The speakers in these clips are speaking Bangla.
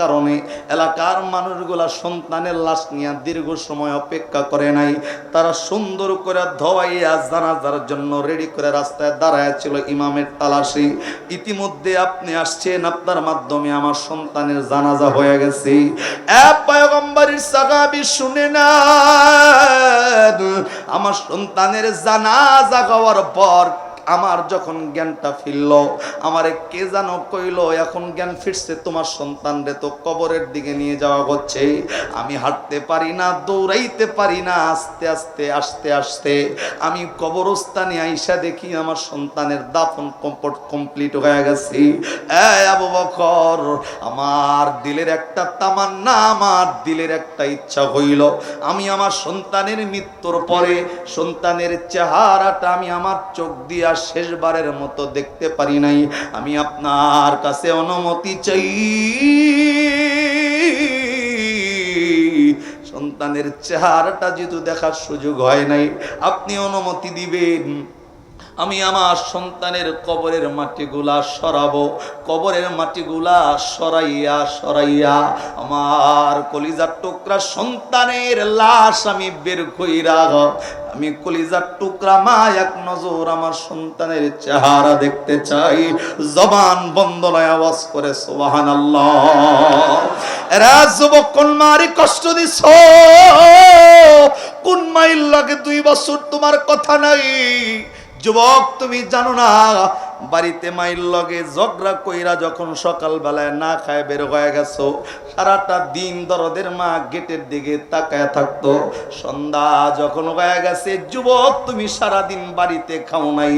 কারণে এলাকার মানুষগুলা সন্তানের লাশ নিয়ে দীর্ঘ সময় অপেক্ষা করে নাই। তারা সুন্দর করে ধোয়াইয়া জানাজার জন্য রেডি করে রাস্তায় দাঁড়ায় ছিল ইমামের তালাশি। ইতিমধ্যে আপনি আসছেন, আপনার মাধ্যমে আমার সন্তানের জানাজা হয়ে গেছে। শুনে না আমার সন্তানের জানাজা হওয়ার পর আমার যখন জ্ঞানটা ফিরল, আমারে কে জানো কইলো, এখন জ্ঞান ফিরছে তোমার সন্তান রে তো কবরের দিকে নিয়ে যাওয়া হচ্ছে। আমি হাঁটতে পারি না, দৌড়াইতে পারি না, আস্তে আস্তে আস্তে আস্তে। আমি কবরস্থানে আইসা দেখি আমার সন্তানের দাফন কম্পট কমপ্লিট হয়ে গেছে। বকর, আমার দিলের একটা তামান্না, আমার দিলের একটা ইচ্ছা হইল। আমি আমার সন্তানের মৃত্যুর পরে সন্তানের চেহারাটা আমি আমার চোখ দিয়া শেষবারের মতো দেখতে পারি নাই। আমি আপনার কাছে অনুমতি চাই। সন্তানের চেহারাটা যেহেতু দেখার সুযোগ হয় নাই, আপনি অনুমতি দিবেন। আমি আমার সন্তানের কবরের মাটিগুলা সরাবো। কবরের মাটিগুলা সরাইয়া সরাইয়া আমার কলিজার টুকরা সন্তানের লাশ আমি বের কইরা আমি কলিজার টুকরা মা এক নজর আমার সন্তানের চেহারা দেখতে চাই। জবান বন্ধ নয় আওয়াজ করে সোবাহান এরা যুবক কোন মারি কষ্ট দিছ? কোন মাইল লাগে দুই বছর তোমার কথা নাই? যুবক, তুমি জানো না, বাড়িতে মাইল লগে ঝগড়া কইরা যখন সকালবেলায় না খায় বের হয়ে গেছো, সারাটা দিন দরদের মা গেটের দিকে তাকায় থাকতো। সন্ধ্যা যখন হয়ে গেছে, যুবক, তুমি সারা দিন বাড়িতে খাও নাই,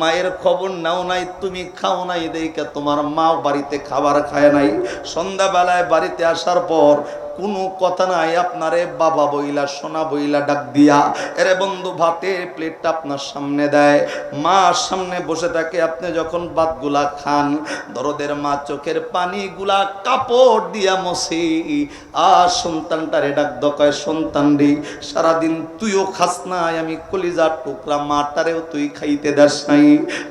মায়ের খবর নাও নাই, তুমি খাও নাই, দেখে তোমার মা বাড়িতে খাবার খায় নাই। সন্ধ্যাবেলায় বাড়িতে আসার পর কোনো কথা নাই, আপনারে বাবা বইলা, সোনা বইলা ডাক দিয়া। এরে বন্ধু ভাতের প্লেটটা আপনার সামনে দেয়। মা সামনে বসে থাকে, আপনি যখন ভাতগুলা খান, দরদের মা চোখের পানিগুলা কাপড় দিয়া মসি। আর সন্তানটারে ডাক দকায় সন্তান রে, সারাদিন তুইও খাস নাই, আমি কলিজার টুকরা মাটারেও তুই খাইতে দেস নাই।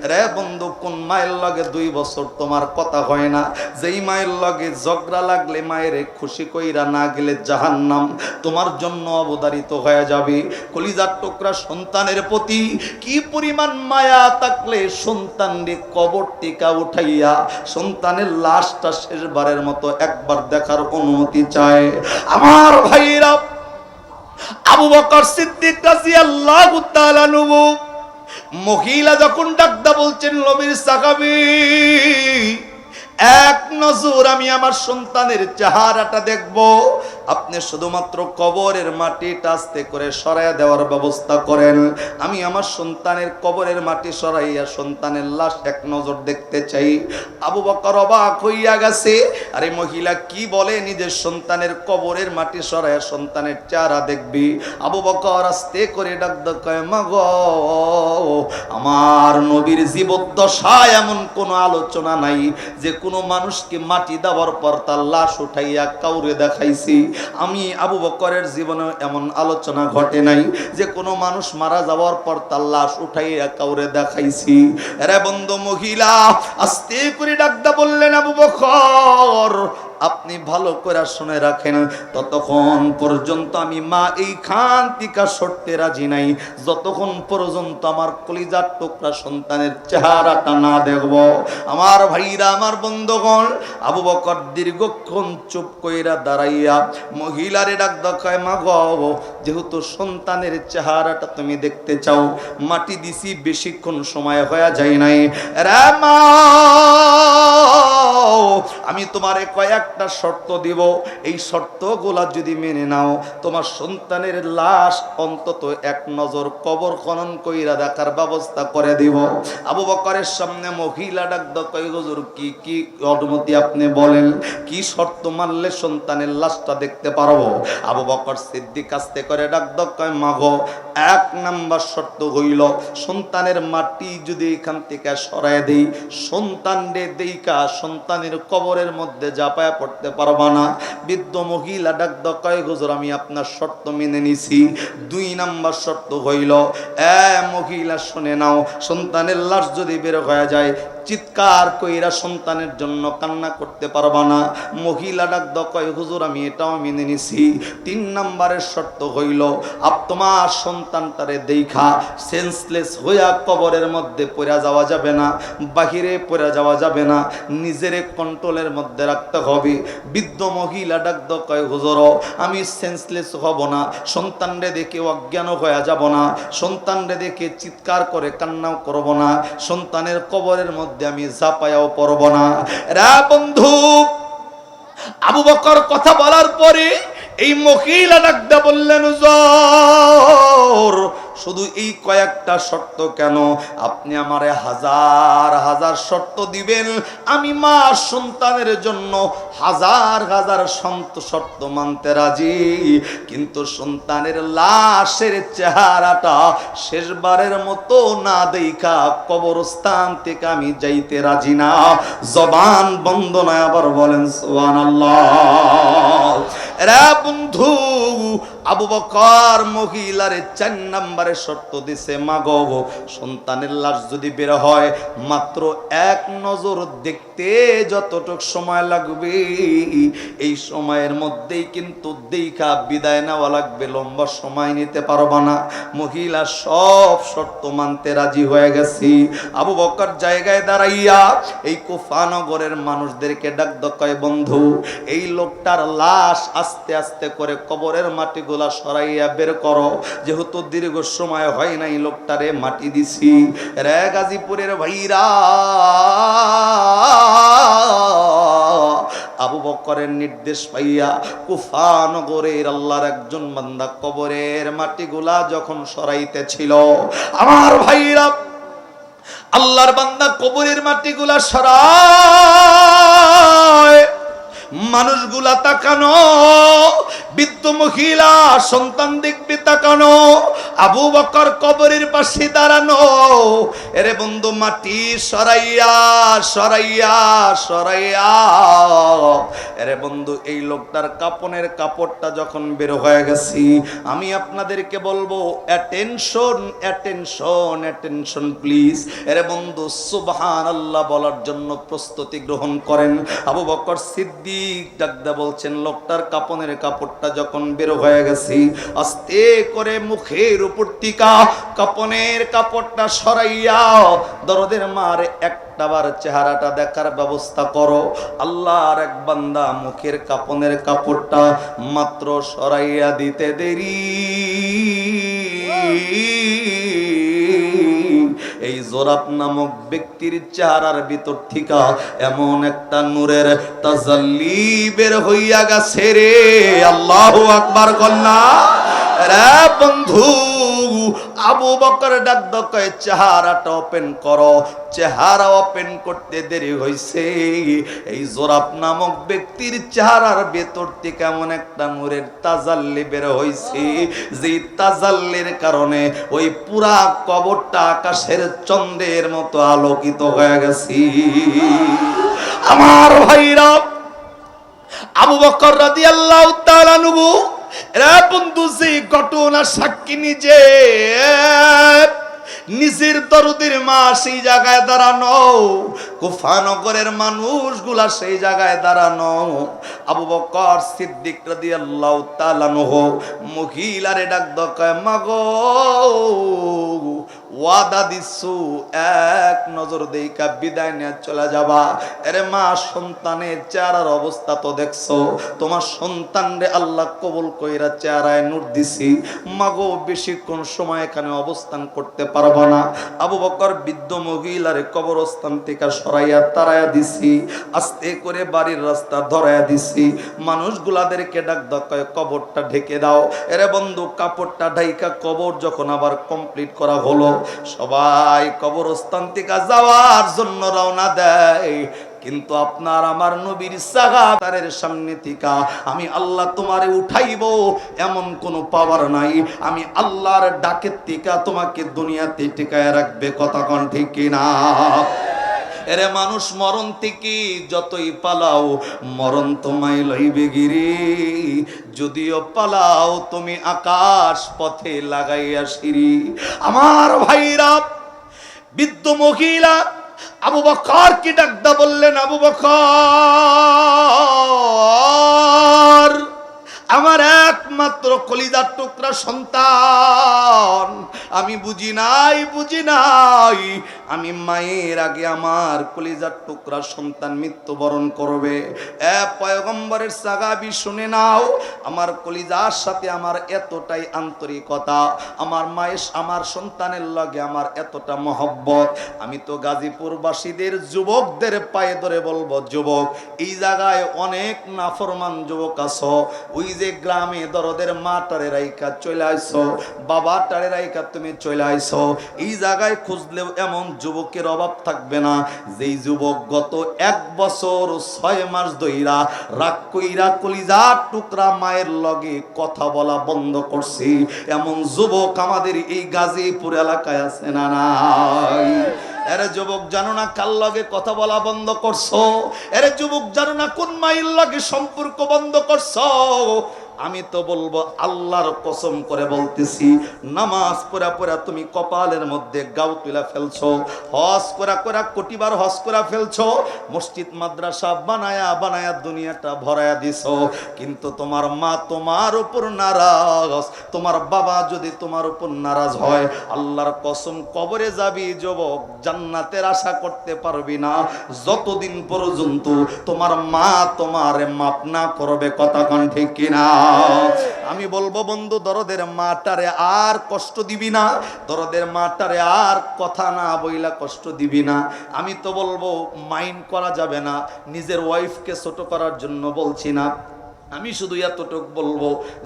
রে বন্ধু, কোন মায়ের লগে দুই বছর তোমার কথা হয় না? যেই মায়ের লগে ঝগড়া লাগলে মায়ের খুশি কইরা না গেলে জাহান্নাম। তোমার জন্য অবদারিত হয়ে যাবে। কলিজার টুকরা সন্তানের প্রতি কি পরিমাণ মায়া থাকলে সন্তানরে কবর টিকা উঠাইয়া সন্তানের লাশটা শেষবারের মতো একবার দেখার অনুমতি চায়। আমার ভাইরা আবু বকর সিদ্দিক রাদিয়াল্লাহু তাআলা মহিলা যখন ডাকদা বলছেন, নবীর সাহাবী এক নজর আমি আমার সন্তানের চেহারাটা দেখব। আপনি শুধুমাত্র কবরের মাটিটা আস্তে করে সরাইয়া দেওয়ার ব্যবস্থা করেন। আমি আমার সন্তানের কবরের মাটি সরাইয়া সন্তানের লাশ এক নজর দেখতে চাই। আবু বকর অবাক হইয়া গেছে, আরে মহিলা, কি বলে নিজের সন্তানের কবরের মাটি সরাইয়া সন্তানের চেহারা দেখবি? আবু বকর আস্তে করে ডাক কয় মা গো আমার নবীর জীবদ্দশায় এমন কোনো আলোচনা নাই যে কোনো মানুষকে মাটি দেওয়ার পর তার লাশ উঠাইয়া কাউরে দেখাইছি। আমি আবু বকরের জীবনে এমন আলোচনা ঘটে নাই যে কোনো মানুষ মারা যাওয়ার পর তার লাশ উঠাইয়া কাউরে দেখাইছি। রে বন্ধু মহিলা, আস্তে করে ডাকদা বললেন আবু বকর আপনি ভালো করে শুনে রাখেন, ততক্ষণ পর্যন্ত আমি মা এই খান টিকা সরতে রাজি নাই। যতক্ষণ পর্যন্ত আমার কলিজার টুকরা সন্তানের চেহারাটা না দেখব, আমার ভাইরা, আমার বন্ধুগণ, আবু বকর দীর্ঘক্ষণ চুপ কইরা দাঁড়াইয়া মহিলারে ডাক দেখায়, মা গো, যেহেতু সন্তানের চেহারাটা তুমি দেখতে চাও, মাটি দিছি বেশিক্ষণ সময় হয়ে যায় নাই। রে মা আমি তোমারে কয়েকটা শর্ত দিব। এই শর্তগুলা যদি মেনে নাও, তোমার সন্তানের লাশ অন্তত এক নজর কবর খনন কইরা দেখার ব্যবস্থা করে দিব। আবু বকরের সামনে মহিলা ডাক দকই হুজুর, কি কি অনুমতি আপনি বলেন? কি শর্ত মানলে সন্তানের লাশটা দেখতে পারব? আবু বকর সিদ্দিক আস্তে করে ডাক দকয় মাগো এক নাম্বার শর্ত হইল, সন্তানের মাটি যদি এখান থেকে সরায় দেই, সন্তান রে দেইকা সন্তানের কবরের মধ্যে জাপায়া পড়তে পারবা না। বৃদ্ধ মহিলা ডাক দকায় হুজুর, আমি আপনার শর্ত মেনে নিছি। দুই নাম্বার শর্ত হইল, এ মহিলা, শুনে নাও, সন্তানের লাশ যদি বের হয়ে যায় চিৎকার কইরা সন্তানের জন্য কান্না করতে পারবা না। মহিলা ডাক দ কয়, হুজুর, আমি এটাও মেনে নিছি। তিন নাম্বারের শর্ত হইল, আপ তোমার সন্তানটারে দেখা সেন্সলেস হইয়া কবরের মধ্যে পড়া যাওয়া যাবে না, বাহিরে পড়া যাওয়া যাবে না, নিজের কন্ট্রোলের মধ্যে রাখতে হবে। বৃদ্ধ মহিলা ডাক দ কয়, হুজুর, আমি সেন্সলেস হব না, সন্তানরে দেখে অজ্ঞান হয়ে যাব না, সন্তানরে দেখে চিৎকার করে কান্নাও করব না, সন্তানের কবরের মধ্যে আমি ঝাপায়াও পড়ব না। রা বন্ধু, আবু বকর কথা বলার পরে এই মকিলা ডাকদা বললেন হুজুর শুধু এই কয়েকটা শর্ত কেন? আপনি আমারে হাজার হাজার শর্ত দিবেন। আমি মা সন্তানের জন্য হাজার হাজার সন্ত শর্ত মানতে রাজি। কিন্তু সন্তানের লাশের চেহারাটা শেষবারের মতো না দেখা কবরস্থান থেকে আমি যাইতে রাজি না। জবান বন্ধ নয় আবার বলেন সোয়ান রে বন্ধু আবু বকর মহিলারে চার নাম্বারে শর্ত দিছে, মাগো, সন্তানের লাশ যদি বের হয়, মাত্র এক নজর দেখতে যতটুক সময় লাগবে, এই সময়ের মধ্যেই কিন্তু দেখা বিদায় নেওয়া লাগবে, লম্বা সময় নিতে পারবা না। মহিলা সব শর্ত মানতে রাজি হয়ে গেছি। আবু বকর জায়গায় দাঁড়াইয়া এই কুফানগরের মানুষদেরকে ডাক দকায় বন্ধু, এই লোকটার লাশ আস্তে আস্তে করে কবরের মাটিগুলা সরাইয়া বের করো। যেহেতু দীর্ঘ সময় হয় নাই লোকটারে মাটি দিছি। রে গাজীপুরের ভাইরা। আবু বকরের নির্দেশ পাইয়া কুফানগরের আল্লাহর একজন বান্দা কবরের মাটিগুলা যখন সরাইতেছিল, আমার ভাইরা, আল্লাহর বান্দা কবরের মাটিগুলা সরায়। মানুষগুলা তাকানো, বৃদ্ধ মহিলা, সন্তান দেখবে তাকানো, আবু বকর কবরের পাশে দাঁড়ানো, এরে বন্ধু মাটি সরাইয়া সরাইয়া সরাইয়া, এরে বন্ধু এই লোকটার কাপনের কাপড়টা যখন বের হয়ে গেছি, আমি আপনাদেরকে বলব অ্যাটেনশন অ্যাটেনশন অ্যাটেনশন প্লিজ এরে বন্ধু সুবহান আল্লাহ বলার জন্য প্রস্তুতি গ্রহণ করেন। আবু বকর সিদ্দিক ডাকদা বলছেন, লোকটার কাপনের কাপড়টা যখন বের হয়ে গেছি, আস্তে করে মুখের উপর টিকা, কাপনের কাপড়টা সরাইয়া দরদের মার একটাবার চেহারাটা দেখার ব্যবস্থা করো। আল্লাহর এক বান্দা মুখের কাপনের কাপড়টা মাত্র সরাইয়া দিতে দেরি। এই জোরাব নামক ব্যক্তির চেহারার ভিতর থেকে এমন একটা নূরের তাজাল্লি বের হইয়া গেছে রে। আল্লাহ আকবার কন্যা। রে বন্ধু। আবু বকর ডাক দকয় চেহারাটা ওপেন করো। চেহারা ওপেন করতে দেরি হইছে। এই জোরাব নামক ব্যক্তির চেহারার ভেতর থেকে এমন একটা নূরের তাজাল্লি বের হইছে। যে তাজাল্লির কারণে ওই পুরা কবরটা আকাশের চন্দ্রের মতো আলোকিত হয়ে গেছি। আমার ভাইরা, আবু বকর রাদিয়াল্লাহু তাআলা নুবু বন্ধু যে ঘটনা সাক্ষী নিজে, নিজের দরদের মা সেই জায়গায় দাঁড়ানো কুফানগরের মানুষগুলা সেই জায়গায় দাঁড়ানো। আবু বকর সিদ্দিক রাদিয়াল্লাহু তাআলা নহ মহিলারে ডাক দকায় মাগো ওয়াদা দিচ্ছু এক নজর দেইকা বিদায় নিয়ে চলে যাবা। এরে মা, সন্তানের চেহারার অবস্থা তো দেখছ। তোমার সন্তান রে আল্লাহ কবুল কইরা চেহারায় নূর দিছি। মাগো, বেশিক্ষণ সময় এখানে অবস্থান করতে পারবা না। আবু বকর বৃদ্ধ মহিলারে কবরস্থান থেকে সরাইয়া তারাইয়া দিছি। আস্তে করে বাড়ির রাস্তা ধরাইয়া দিছি। মানুষগুলাদেরকে ডাক দকায় কবরটা ঢেকে দাও। এরে বন্ধু, কাপড়টা ঢাইকা কবর যখন আবার কমপ্লিট করা হলো সবাই কবরস্থান থেকে যাওয়ার জন্য রওনা দেয়। কিন্তু আপনার আমার নবীর সাগাতারের সামনে থেকে আমি আল্লাহ তোমারে উঠাইব, এমন কোনো পাওয়ার নাই। আমি আল্লাহর ডাকের থেকে তোমাকে দুনিয়াতে টিকায় রাখবে, কথা কন ঠিক কিনা? এরে মানুষ মরণ থেকে যতই পালাও, মরণ তোমায় লইবে গিরি। যদিও পালাও, তুমি আকাশ পথে লাগাইয়া সিরি আমার ভাইরা, বৃদ্ধ মহিলা, আবু বকর কি ডাকদা বললেন, আবু বকর আমার একমাত্র কলিজার টুকরা সন্তান। আমি বুঝি নাই বুঝি নাই। আমি মায়ের আগে আমার কলিজার টুকরা সন্তান মৃত্যুবরণ করবে। এ পয়গম্বরের সাগাবি শুনে নাও, আমার কলিজার সাথে আমার এতটাই আন্তরিকতা। আমার মায়ের, আমার সন্তানের লগে আমার এতটা মহব্বত। আমি তো গাজীপুরবাসীদের, যুবকদের পায়ে ধরে বলব, যুবক, এই জায়গায় অনেক নাফরমান যুবক আছো। ওই যে গ্রামে দরদের মা টারে রাইকা চলে আইছো বাবা টারে রাইকা তুমি চলে আইছো এই জায়গায় খুঁজলেও এমন যুবকের অভাব থাকবে না। যেই যুবক গত এক বছর ছয় মাস ধইরা রাগ কইরা কলিজার টুকরা মায়ের লগে কথা বলা বন্ধ করছি। এমন যুবক আমাদের এই গাজীপুর এলাকায় আছে না নাই? এরে যুবক, জানো না কার লগে কথা বলা বন্ধ করছ? এরে যুবক, জানো না কোন মাইল লগে সম্পর্ক বন্ধ করছ? আমি তো বলব আল্লাহর কসম করে বলতেছি, নামাজ পড়া পড়া তুমি কপালের মধ্যে গাও তুলা ফেলছো, হজ করা করা কোটিবার হজ করা ফেলছো, মসজিদ, মাদ্রাসা বানায়া বানায়া দুনিয়াটা ভরায়া দিছো, কিন্তু তোমার মা তোমার উপর নারাজ, তোমার বাবা যদি তোমার উপর নারাজ হয়, আল্লাহর কসম কবরে যাবি যুবক, জান্নাতের আশা করতে পারবি না, যতদিন পর্যন্ত তোমার মা তোমার মাপ না করবে কথা কন ঠিক কিনা? আমি বলব বন্ধু, দরদের মাটারে আর কষ্ট দিবি না। দরদের মাটারে আর কথা না বইলা কষ্ট দিবি না। আমি তো বলব, মাইন্ড করা যাবে না। নিজের ওয়াইফকে ছোট করার জন্য বলছি না। আমি শুধু এতটুক বলব,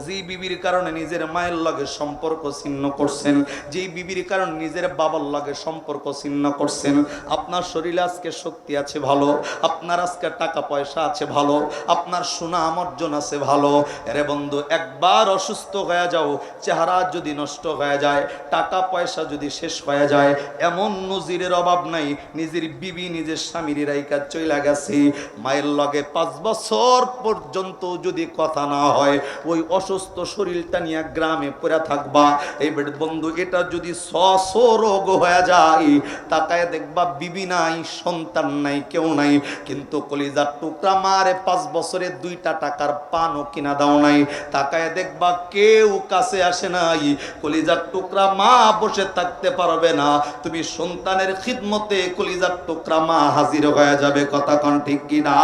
যে বিবির কারণে নিজের মায়ের লগে সম্পর্ক ছিন্ন করছেন, যে বিবির কারণে নিজের বাবার লগে সম্পর্ক ছিন্ন করছেন। আপনার শরীরে আজকে শক্তি আছে ভালো, আপনার আজকে টাকা পয়সা আছে ভালো, আপনার সুনাম অর্জন আছে ভালো। এরে বন্ধু, একবার অসুস্থ হয়ে যাও, চেহারা যদি নষ্ট হয়ে যায়, টাকা পয়সা যদি শেষ হয়ে যায়, এমন নজিরের অভাব নাই, নিজের বিবি নিজের স্বামীর রাইকা চইলা গেছে। মায়ের লগে পাঁচ বছর পর্যন্ত যদি কথা না হয়, ওই অসুস্থ শরীরটা নিয়ে গ্রামে পড়ে থাকবা। এই বেড বন্ধু, এটা যদি সস রোগ হয়ে যায়, তাকায় দেখবা বিবি নাই, সন্তান নাই, কেউ নাই। কিন্তু কলিজার টুকরা মারে পাঁচ বছরে দুইটা টাকার পানও কিনা দাও নাই। তাকায় দেখবা কেউ কাছে আসে নাই। কলিজার টুকরা মা বসে থাকতে পারবে না। তুমি সন্তানের খিদমতে কলিজার টুকরা মা হাজির হয়ে যাবে। কথা কন ঠিক কিনা?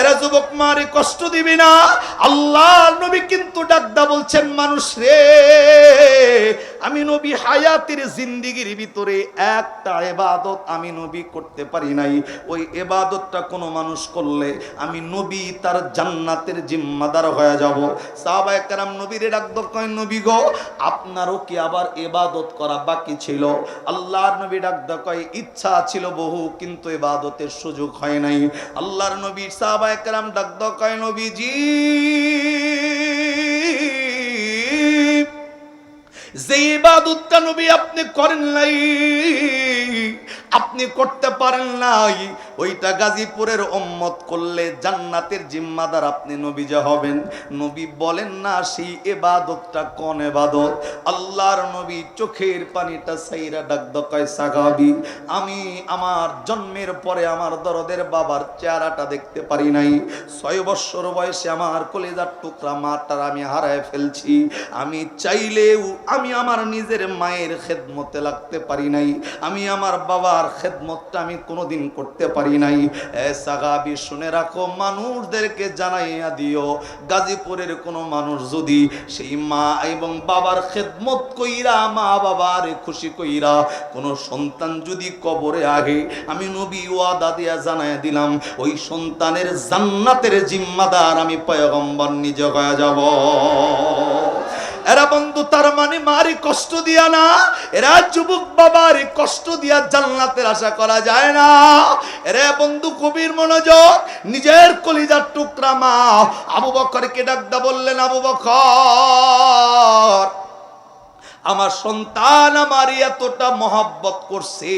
এরা যুবক, মারে কষ্ট দিবি। না। আল্লাহ নবী কিন্তু ডাকদা বলছেন মানুষ রে আমি নবী হায়াতের জিন্দিগির ভিতরে একটা এবাদত আমি নবী করতে পারি নাই। ওই এবাদতটা কোনো মানুষ করলে আমি নবী তার জান্নাতের জিম্মাদার হয়ে যাব। সাহাবা একরাম নবীরে ডাকদ কয় নবী গো, আপনারও কি আবার এবাদত করা বাকি ছিল? আল্লাহর নবী ডাকদ কয় ইচ্ছা ছিল বহু, কিন্তু এবাদতের সুযোগ হয় নাই। আল্লাহর নবী সাহাবা একরাম ডাকদ কয় নবীজি ইবাদতটা নবী আপনি করেন নাই। আপনি করতে পারেন নাই। ওইটা গাজীপুরের উম্মত করলে জান্নাতের জিম্মাদার আপনি নবী যে হবেন। নবী বলেন না, সেই এবাদতটা কোন এবাদত? আল্লাহর নবী চোখের পানিটা সাইরা ডাক দকায় সাগাবি। আমি আমার জন্মের পরে আমার দরদের বাবার চেহারাটা দেখতে পারি নাই। ছয় বছর বয়সে আমার কলেজার টুকরা মাটার আমি হারায় ফেলছি। আমি চাইলেও আমি আমার নিজের মায়ের খেদমতে লাগতে পারি নাই। আমি আমার বাবার খেদমতটা আমি কোনোদিন করতে পারি নাই। সাগাবি শুনে রাখো, মানুষদেরকে জানাইয়া দিও, গাজীপুরের কোনো মানুষ যদি সেই মা এবং বাবার খেদমত কইরা, মা বাবার খুশি কইরা কোনো সন্তান যদি কবরে আগে আমি নবী ওয়াদা দিয়া জানাইয়া দিলাম, ওই সন্তানের জান্নাতের জিম্মাদার আমি পয়গম্বর নিজে হয়ে যাব। বন্ধু, তার মানে মারি কষ্ট দিয়া না। এরা যুবক বাবার কষ্ট দিয়া জান্নাতের আশা করা যায় না। এরে বন্ধু, কবির মনোযোগ, নিজের কলিজার টুকরা মা আবু বকরকে ডাকদা বললেন, আবু বকর, আমার সন্তান আমার এতটা মহব্বত করছে।